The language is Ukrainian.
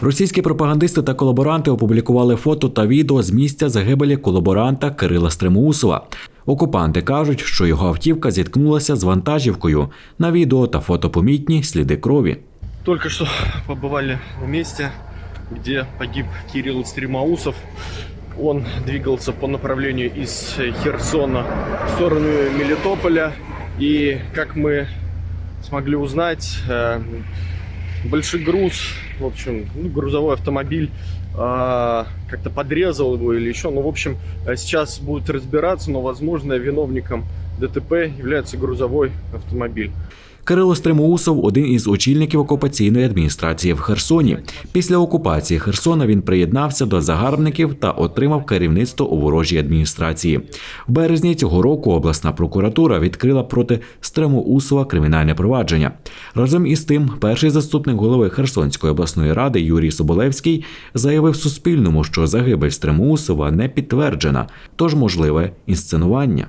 Російські пропагандисти та колаборанти опублікували фото та відео з місця загибелі колаборанта Кирила Стримусова. Окупанти кажуть, що його автівка зіткнулася з вантажівкою. На відео та фото помітні сліди крові. Только что побывали в месте, где погиб Кирилл Стримаусов. Он двигался по направлению из Херсона в сторону Мелитополя. И, как мы смогли узнать, э, большой груз, в общем, ну, грузовой автомобиль э, как-то подрезал его или еще. Ну, в общем, э, сейчас будут разбираться, но, возможно, виновником ДТП является грузовой автомобиль. Кирило Стримоусов – один із очільників окупаційної адміністрації в Херсоні. Після окупації Херсона він приєднався до загарбників та отримав керівництво у ворожій адміністрації. В березні цього року обласна прокуратура відкрила проти Стримоусова кримінальне провадження. Разом із тим, перший заступник голови Херсонської обласної ради Юрій Соболевський заявив Суспільному, що загибель Стримоусова не підтверджена, тож можливе інсценування.